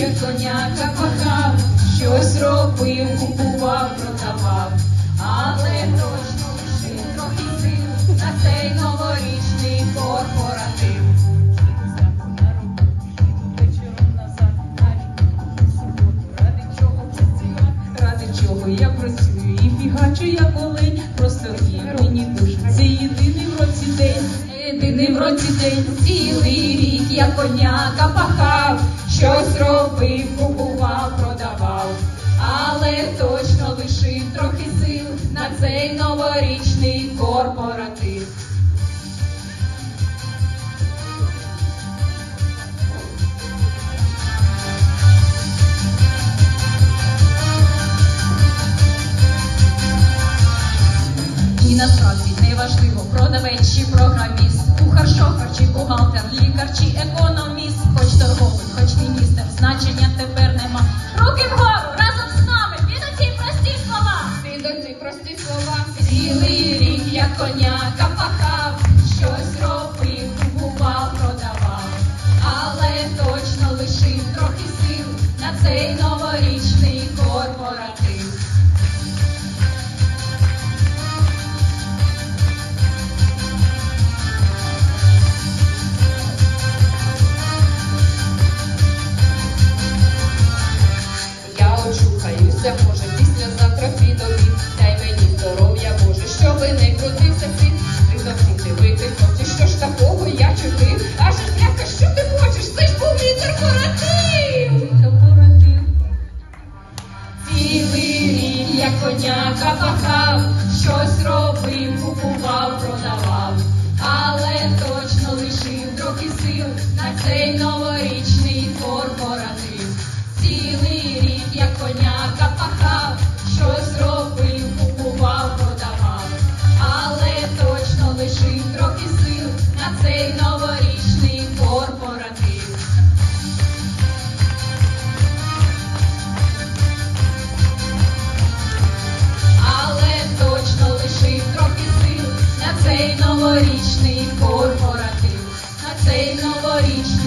як коняка пахав, щось робив, купував, продавав, але точно лишив трохи сил на цей новорічний корпоратив. Вечором назад, ради чого працювати, ради чого я працюю і фігачу я колень, просто є мені дуже. Це єдиний в році день, єдиний в році день, цілий рік я коняка пахав, трохи сил на цей новорічний корпоратив. І насправді неважливо, продавець чи програміст, кухар, шофер чи бухгалтер, лікар чи економіст, хоч торговий, хоч міністр, значення тепер нема. Руки вгору коняка сил на цей новорічний корпоратив. Цілий рік, як коняка пахав, щось робив, купував, продавав, але точно лишив трохи сил на цей новорічний корпоратив. Але точно лишив трохи сил на цей новорічний корпоратив. valores